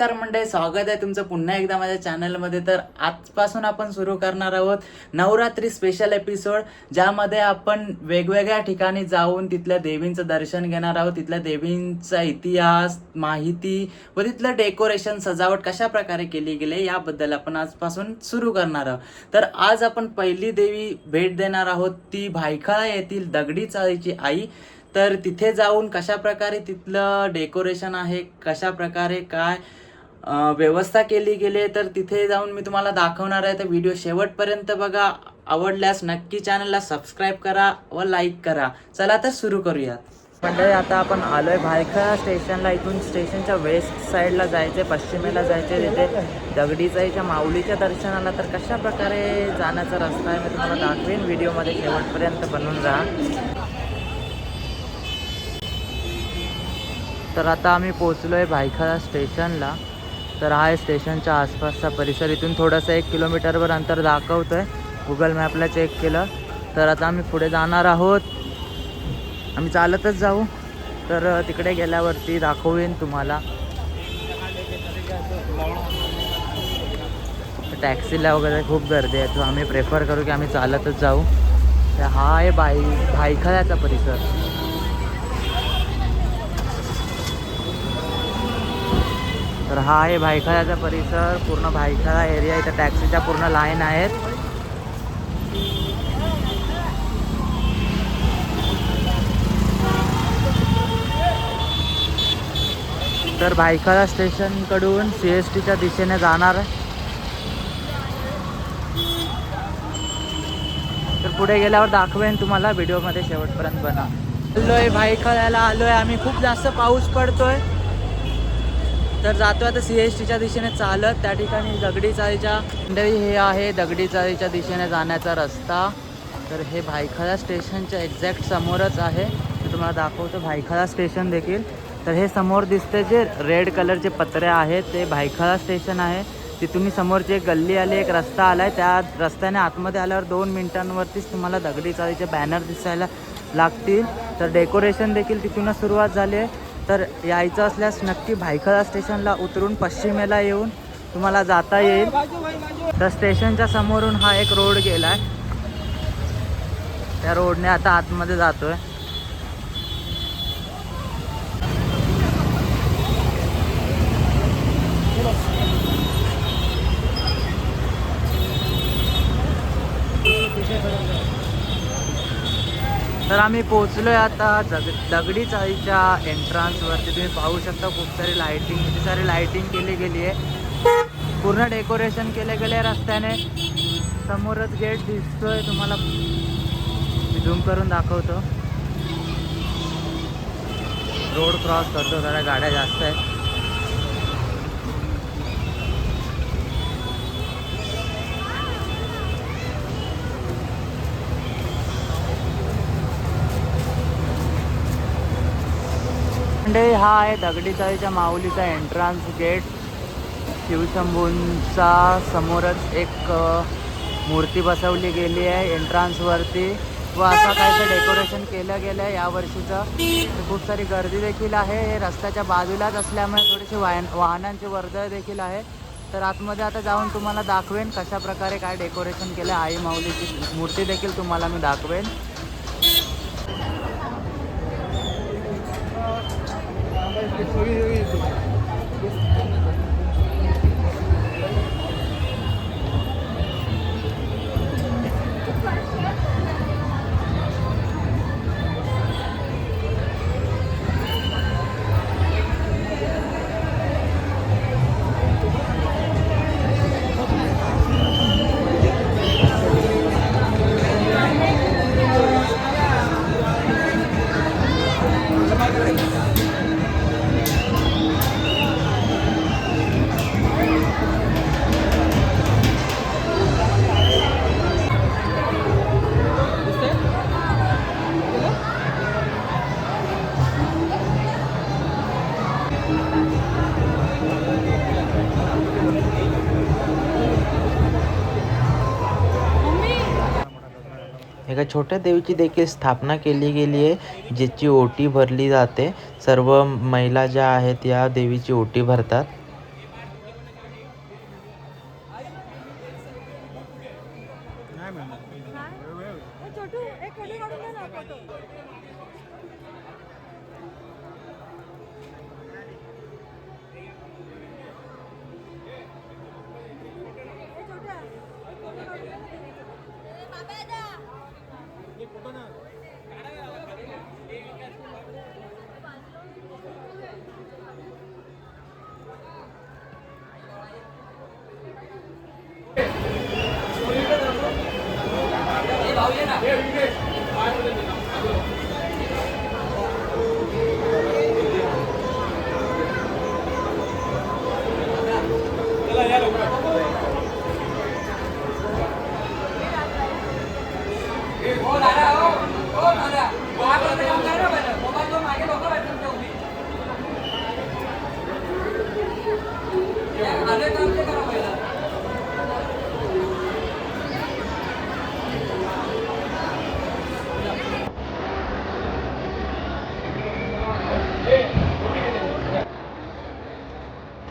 नमस्कार मंडळी स्वागत आहे तुमचं पुन्हा एकदा माझ्या चॅनलमध्ये. तर आजपासून आपण सुरू करणार आहोत नवरात्री स्पेशल एपिसोड ज्यामध्ये आपण वेगवेगळ्या ठिकाणी जाऊन तिथल्या देवींचं दर्शन घेणार आहोत. तिथल्या देवींचा इतिहास माहिती व तिथलं डेकोरेशन सजावट कशा प्रकारे केली गेली याबद्दल आपण आजपासून सुरू करणार आहोत. तर आज आपण पहिली देवी भेट देणार आहोत. ती भायखळा येथील दगडी चाळीची आई. तर तिथे जाऊन कशा प्रकारे तिथलं डेकोरेशन आहे कशा प्रकारे काय व्यवस्था केली गेली आहे, तर तिथे जाऊन मी तुम्हाला दाखवणार आहे. तर व्हिडिओ शेवटपर्यंत बघा. आवडल्यास नक्की चॅनलला सबस्क्राईब करा व लाईक करा. चला तर सुरू करूयात. मंडळी आता आपण आलोय भायखळा स्टेशनला इथून स्टेशनच्या वेस्ट साईडला जायचे पश्चिमेला जायचे तिथे दगडीचाईच्या माऊलीच्या दर्शनाला तर कशा प्रकारे जाण्याचा रस्ता आहे मी तुम्हाला दाखवेन. व्हिडिओमध्ये शेवटपर्यंत बनवून राहा. तर आता आम्ही पोचलो आहे भायखळा स्टेशनला तर हा आहे स्टेशनच्या आसपासचा परिसर. इथून थोडंसं एक किलोमीटरवर अंतर दाखवतो आहे गुगल मॅपला चेक केलं. तर आता आम्ही पुढे जाणार आहोत. आम्ही चालतच जाऊ. तर तिकडे गेल्यावरती दाखवेन तुम्हाला. टॅक्सीला वगैरे खूप गर्दी आहे. तो आम्ही प्रेफर करू की आम्ही चालतच जाऊ. तर हा आहे बाई भायखळ्याचा परिसर. तर हा आहे भायखळ्याचा परिसर. पूर्ण भायखळा एरिया इथं टॅक्सीच्या पूर्ण लाईन आहेत. तर भायखळा स्टेशनकडून सी एस टीच्या दिशेने जाणार तर पुढे गेल्यावर दाखवेन तुम्हाला. व्हिडिओमध्ये शेवटपर्यंत बना. आलोय भायखळ्याला. आलोय. आम्ही खूप जास्त पाऊस पडतोय. तर जातो आता सी एस टीच्या दिशेने चालत. त्या ठिकाणी दगडी चाळीच्या मंडळी हे आहे. दगडी चाळीच्या दिशेने जाण्याचा रस्ता. तर हे भायखळा स्टेशनच्या एक्झॅक्ट समोरच आहे. मी तुम्हाला दाखवतो भायखळा स्टेशन देखील. तर हे समोर दिसते जे रेड कलरचे पत्रे आहेत ते भायखळा स्टेशन आहे. तिथून समोरची एक गल्ली आली एक रस्ता आला आहे त्या रस्त्याने आतमध्ये आल्यावर दोन मिनिटांवरतीच तुम्हाला दगडी चाळीचे बॅनर दिसायला लागतील. तर डेकोरेशन देखील तिथूनच सुरुवात झाली आहे. तर यायचं असल्यास नक्की भायखळा स्टेशनला उतरून पश्चिमेला येऊन तुम्हाला जाता येईल. तर स्टेशनच्या समोरून हा एक रोड गेला आहे त्या रोडने आता आतमध्ये जातो आहे तर आम्ही पोचलोय आता जग दगडी चाळीच्या एंट्रान्सवरती तुम्ही पाहू शकता खूप सारी लाईटिंग किती सारी लाईटिंग केली गेली आहे. पूर्ण डेकोरेशन केले गेले रस्त्याने. समोरच गेट दिसतोय तुम्हाला. मी झूम करून दाखवतो. रोड क्रॉस करतो जरा गाड्या जास्त आहेत. म्हणजे हा आहे दगडी चाळीच्या माऊलीचा एंट्रान्स गेट शिवशंभूंचा समोरच एक मूर्ती बसवली गेली आहे एंट्रान्सवरती व असं काहीचं डेकोरेशन केलं गेलं आहे यावर्षीचं वर्षीचं. खूप सारी गर्दी देखील आहे. हे रस्त्याच्या बाजूलाच असल्यामुळे थोडीशी वाहन वाहनांची वर्दळ देखील आहे. तर आतमध्ये आता जाऊन तुम्हाला दाखवेन कशा प्रकारे काय डेकोरेशन केलं आहे आई माऊलीची मूर्ती देखील तुम्हाला मी दाखवेन. Gracias. एका छोट्या देवीची देखील स्थापना केली गेली आहे ज्याची ओटी भरली जाते. सर्व महिला ज्या आहेत या देवीची ओटी भरतात. やめて!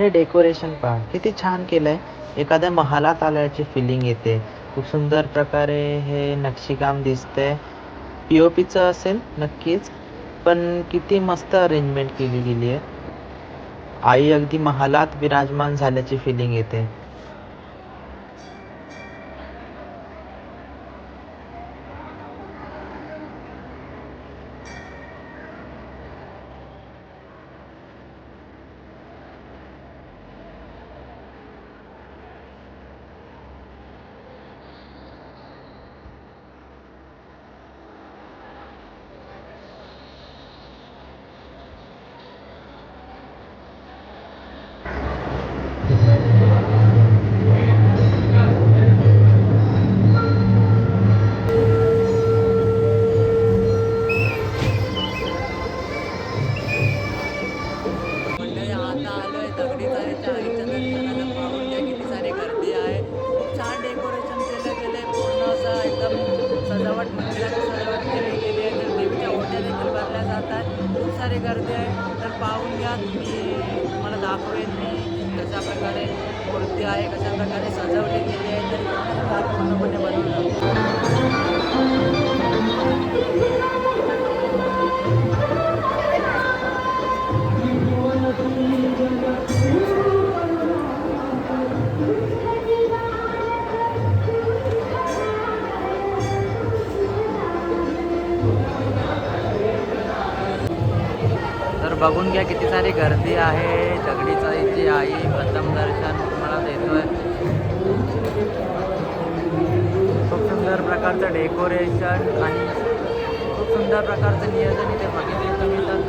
तर हे डेकोरेशन पहा. किती छान केलंय. एखाद्या महालात आल्याची फिलिंग येते. खूप सुंदर प्रकारे हे नक्षीकाम दिसतंय. पी ओ पीचं असेल नक्कीच पण किती मस्त अरेंजमेंट केली गेली आहे आई अगदी महालात विराजमान झाल्याची फिलिंग येते. बघून घ्या किती सारी गर्दी आहे. दगडीचा इथे आई प्रथम दर्शन तुम्हाला देतोय. खूप सुंदर प्रकारचं डेकोरेशन आणि खूप सुंदर प्रकारचं नियोजन इथे बघितले तुम्ही तर.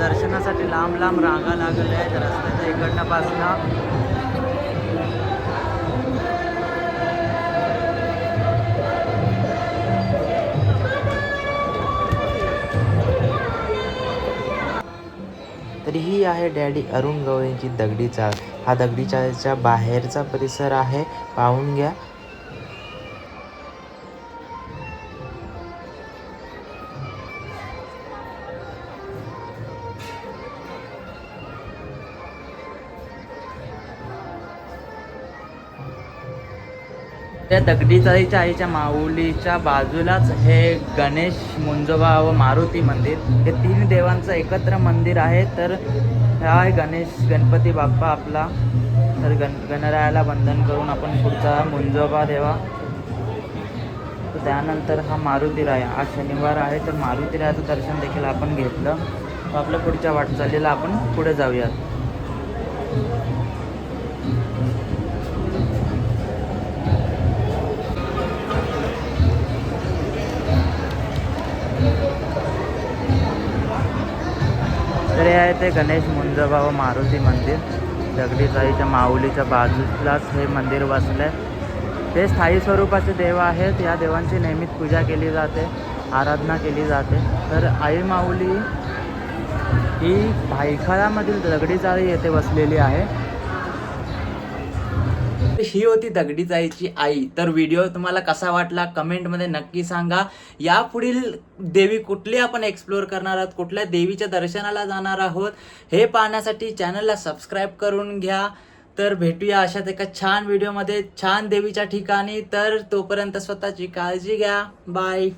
दर्शनासाठी लांब लांब रांगा लागल्या आहेत. रस्त्याच्या इकडनं पासनं. तर ही आहे डॅडी अरुण गवळींची दगडी चाळ हा दगडी चाळीच्या बाहेरचा परिसर आहे. पाहून घ्या. त्या दगडी चाळीच्या आईच्या माऊलीच्या बाजूलाच हे गणेश मुंजोबा व मारुती मंदिर. हे तीन देवांचं एकत्र मंदिर आहे. तर हा आहे गणेश गणपती बाप्पा आपला. तर गण गणरायाला बंधन करून आपण पुढचा मुंजोबा देवा. त्यानंतर हा मारुतीराय आज शनिवार आहे. तर मारुतीरायाचं दर्शन देखील आपण घेतलं. तर आपल्या पुढच्या वाटचालीला आपण पुढे जाऊयात. तर हे आहे ते गणेश मुंजबा व मारुती मंदिर. दगडी साईच्या माऊलीच्या बाजूलाच हे मंदिर वसलं आहे ते स्थायी स्वरूपाचे देव आहेत. या देवांची नेहमीच पूजा केली जाते आराधना केली जाते. तर आई माऊली ही भायखळामधील दगडी चाळी येथे वसलेली आहे. ही होती दगडी जायची आई. तर व्हिडिओ तुम्हाला कसा वाटला? कमेंटमध्ये नक्की सांगा. यापुढील देवी कुठली आपण एक्सप्लोअर करणार आहोत? कुठल्या देवीच्या दर्शनाला जाणार आहोत? हे पाहण्यासाठी चॅनलला सबस्क्राईब करून घ्या. तर भेटूया अशाच एका छान व्हिडिओमध्ये छान देवीच्या ठिकाणी. तर तोपर्यंत स्वतःची काळजी घ्या. बाय